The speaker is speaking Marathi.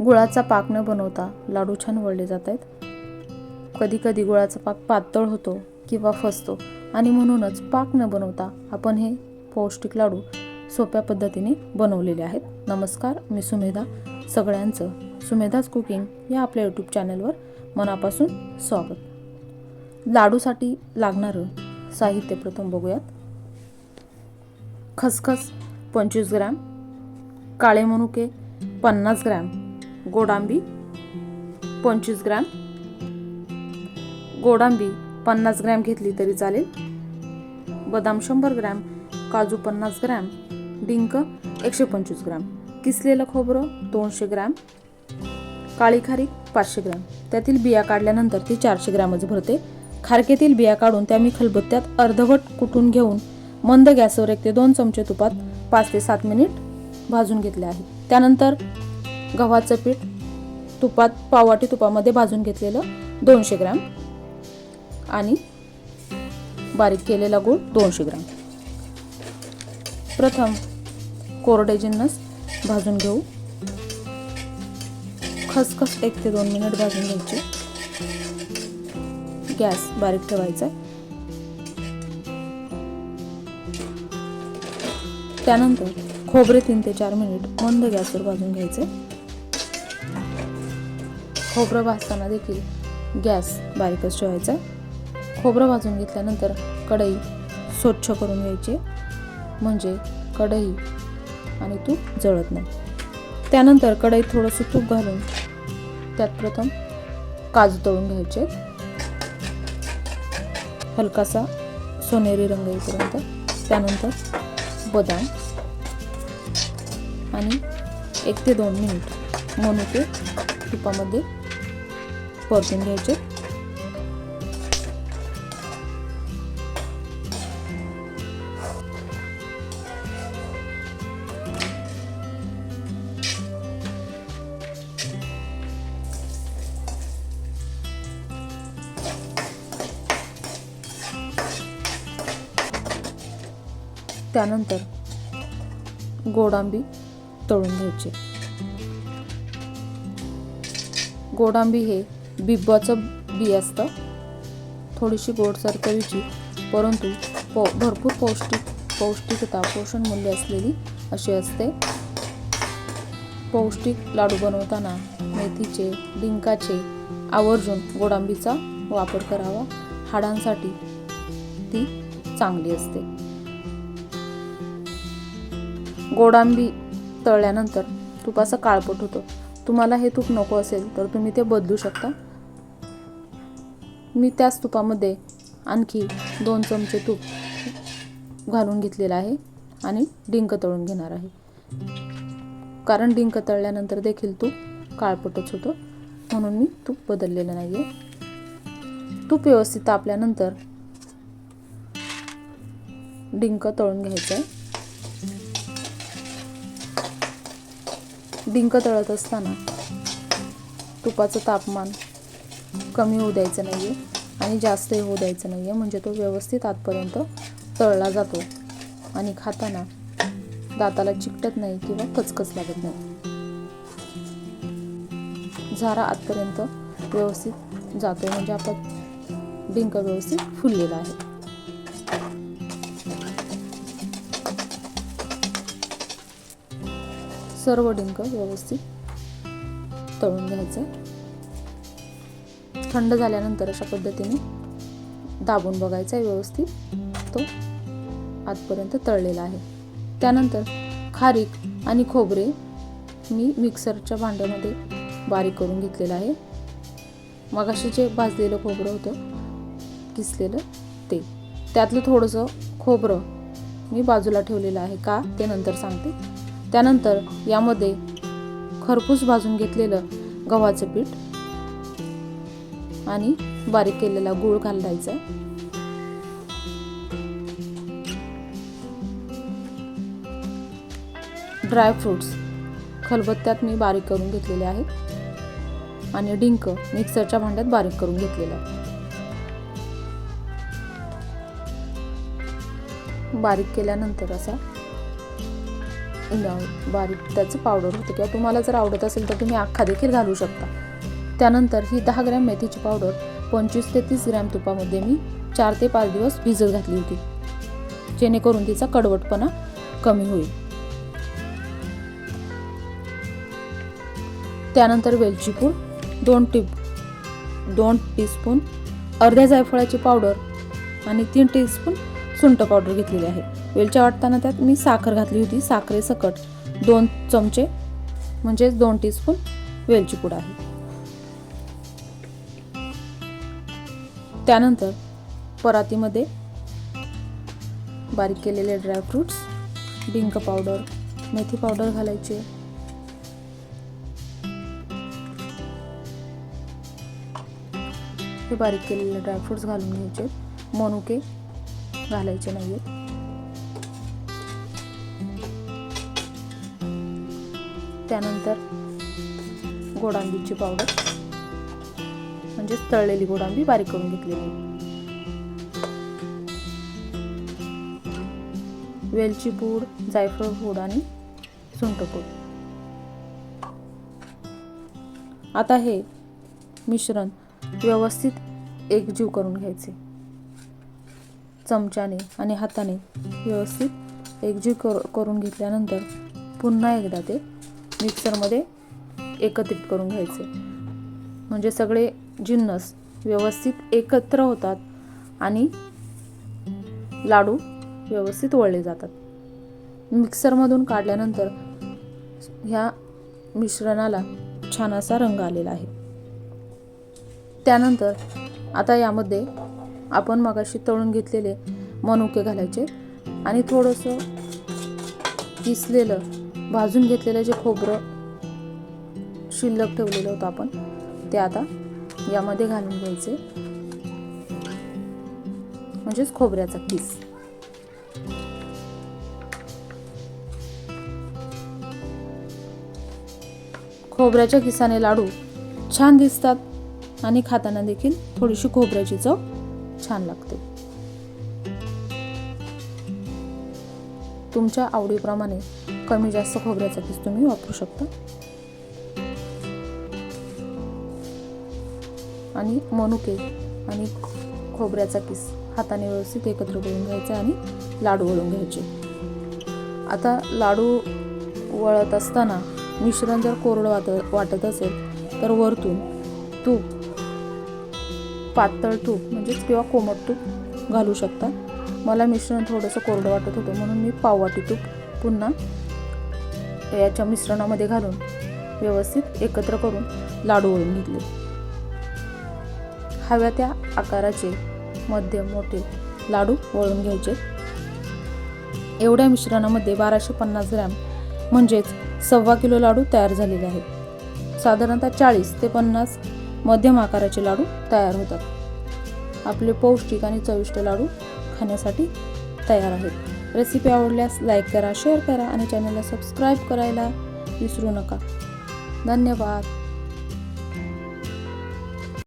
गुळाचा पाक न बनवता लाडू छान वळले जात आहेत. कधी कधी गुळाचा पाक पातळ होतो किंवा फसतो आणि म्हणूनच पाक न बनवता आपण हे पौष्टिक लाडू सोप्या पद्धतीने बनवलेले आहेत. नमस्कार मी सुमेधा. सगळ्यांचं सुमेधाज कुकिंग या आपल्या यूट्यूब चॅनलवर मनापासून स्वागत. लाडूसाठी लागणारं साहित्य प्रथम बघूयात. खसखस पंचवीस ग्रॅम काळे मनुके पन्नास ग्रॅम गोडांबी पंचवीस ग्रॅम. गोडांबी पन्नास ग्रॅम घेतली तरी चालेल. बदाम शंभर ग्रॅम काजू पन्नास ग्रॅम डिंक एकशे पंचवीस ग्रॅम. किसलेलं खोबरं दोनशे ग्रॅम काळी खारीक पाचशे ग्रॅम. त्यातील बिया काढल्यानंतर ती चारशे ग्रॅमच भरते. खारकेतील बिया काढून त्या मी खलबत्त्यात अर्धवट कुटून घेऊन मंद गॅसवर एक ते दोन चमचे तुपात पाच ते सात मिनिट भाजून घेतले आहे. त्यानंतर गव्हाचं पीठ तुपात पाववाटी तुपामध्ये भाजून घेतलेलं दोनशे ग्रॅम. आणि बारीक केलेला गूळ दोनशे ग्रॅम. प्रथम कोरडे जिन्नस भाजून घेऊ. खसखस एक ते दोन मिनिट भाजून घ्यायचे. गॅस बारीक ठेवायचा त्यानंतर खोबरे तीन ते चार मिनिट मंद गॅसवर भाजून घ्यायचे. खोबरं भाजताना देखील गॅस बारीकच ठेवायचा. खोबरं भाजून घेतल्यानंतर कढई स्वच्छ करून घ्यायची. म्हणजे कढई आणि तूप जळत नाही. त्यानंतर कढईत थोडंसं तूप घालून त्यात प्रथम काजू तळून घ्यायचे. हलकासा सोनेरी रंग येईपर्यंत. त्यानंतर बदाम आणि एक ते दोन मिनिट मनुके तुपामध्ये परतून घ्यायचे. त्यानंतर गोडांबी तळून घ्यायचे. गोडांबी हे बिब्बाचं बी असतं. थोडीशी गोडसर चवीची परंतु पौ भरपूर पौष्टिक पौष्टिकता पोषण मूल्य असलेली अशी असते. पौष्टिक लाडू बनवताना मेथीचे डिंकाचे आवर्जून गोडांबीचा वापर करावा. हाडांसाठी ती चांगली असते. गोडांबी तळल्यानंतर तुपाचा काळपट होतो. तुम्हाला हे तूप नको असेल तर तुम्ही ते बदलू शकता. मी त्याच तुपामध्ये आणखी दोन चमचे तूप घालून घेतलेलं आहे आणि डिंक तळून घेणार आहे. कारण डिंक तळल्यानंतर देखील तूप काळपटच होतो. म्हणून मी तूप बदललेलं नाही आहे तूप व्यवस्थित तापल्यानंतर डिंक तळून घ्यायचं आहे डिंक तळत असताना तुपाचं तापमान कमी होऊ द्यायचं नाही आहे आणि जास्तही होऊ द्यायचं नाही आहे म्हणजे तो व्यवस्थित आतपर्यंत तळला जातो आणि खाताना दाताला चिकटत नाही किंवा कचकच लागत नाही. झारा आतपर्यंत व्यवस्थित जातो म्हणजे आपण डिंक व्यवस्थित फुललेला आहे. सर्व डिंक व्यवस्थित तळून घ्यायचं. थंड झाल्यानंतर अशा पद्धतीने दाबून बघायचा आहे व्यवस्थित. तो आतपर्यंत तळलेला आहे. त्यानंतर खारीक आणि खोबरे मी मिक्सरच्या भांड्यामध्ये बारीक करून घेतलेलं आहे. मगाशी जे भाजलेलं खोबरं होतं किसलेलं ते. त्यातलं थोडंसं खोबरं मी बाजूला ठेवलेलं आहे का ते नंतर सांगते. त्यानंतर यामध्ये खरपूस भाजून घेतलेलं गव्हाचं पीठ आणि बारीक केलेला गूळ घालायचा. ड्रायफ्रूट्स खलबत्त्यात मी बारीक करून घेतलेले आहेत. आणि डिंक मिक्सरच्या भांड्यात बारीक करून घेतलेलं आहे. बारीक केल्यानंतर असा बारीक त्याचं पावडर होतं. किंवा तुम्हाला जर आवडत असेल तर तुम्ही अख्खा देखील घालू शकता. त्यानंतर ही दहा ग्रॅम मेथीची पावडर पंचवीस ते तीस ग्रॅम तुपामध्ये मी चार ते पाच दिवस भिजत घातली होती. जेणेकरून तिचा कडवटपणा कमी होईल. त्यानंतर वेलची पूड दोन टी दोन टीस्पून अर्ध्या जायफळाची पावडर आणि तीन टीस्पून सुंट पावडर घेतलेली आहे. वेलच्या वाटताना त्यात मी साखर घातली होती साखरेसकट दोन चमचे म्हणजेच दोन टीस्पून वेलची पूड आहे. त्यानंतर परातीमध्ये बारीक केलेले ड्रायफ्रूट्स डिंक पावडर मेथी पावडर घालायचे. हे बारीक केलेले ड्रायफ्रुट्स घालून घ्यायचे. मनुके घालायचे नाही त्यानंतर गोडांबीची पावडर म्हणजेच तळलेली गोडांबी बारीक करून घेतलेली. वेलची पूड जायफळ पूड आणि सुंठ पूड आता हे मिश्रण व्यवस्थित एकजीव करून घ्यायचे. चमच्याने आणि हाताने व्यवस्थित एकजीव कर करून घेतल्यानंतर पुन्हा एकदा ते मिक्सरमध्ये एकत्रित करून घ्यायचे. म्हणजे सगळे जिन्नस व्यवस्थित एकत्र होतात आणि लाडू व्यवस्थित वळले जातात. मिक्सरमधून काढल्यानंतर ह्या मिश्रणाला छान असा रंग आलेला आहे. त्यानंतर आता यामध्ये आपण मगाशी तळून घेतलेले मनुके घालायचे आणि थोडंसं किसलेलं भाजून घेतलेलं जे खोबरं शिल्लक ठेवलेलं होतं आपण ते आता यामध्ये घालून घ्यायचे. म्हणजेच खोबऱ्याचा किस खोबऱ्याच्या किसाने लाडू छान दिसतात आणि खाताना देखील थोडीशी खोबऱ्याची चव छान लागते. तुमच्या आवडीप्रमाणे कमी जास्त खोबऱ्याचा किस तुम्ही वापरू शकता. आणि मनुके आणि खोबऱ्याचा किस हाताने व्यवस्थित एकत्र करून घ्यायचा आणि लाडू वळून घ्यायचे. आता लाडू वळत असताना मिश्रण जर कोरडं वाट वाटत असेल तर वरतून तूप पातळ तूप म्हणजेच किंवा कोमट तूप घालू शकता. मला मिश्रण थोडंसं कोरडं वाटत होतं म्हणून मी पाववाटी तूप पुन्हा याच्या मिश्रणामध्ये घालून व्यवस्थित एकत्र करून लाडू वळून घेतले. हव्या त्या आकाराचे मध्यम मोठे लाडू वळून घ्यायचे. एवढ्या मिश्रणामध्ये बाराशे पन्नास ग्रॅम म्हणजेच सव्वा किलो लाडू तयार झालेले आहेत. साधारणतः चाळीस ते पन्नास मध्यम आकाराचे लाडू तयार होतात. आपले पौष्टिक आणि चविष्ट लाडू खाण्यासाठी तयार आहेत. रेसिपी आवडल्यास लाईक करा शेअर करा आणि चॅनलला सबस्क्राईब करायला विसरू नका. धन्यवाद.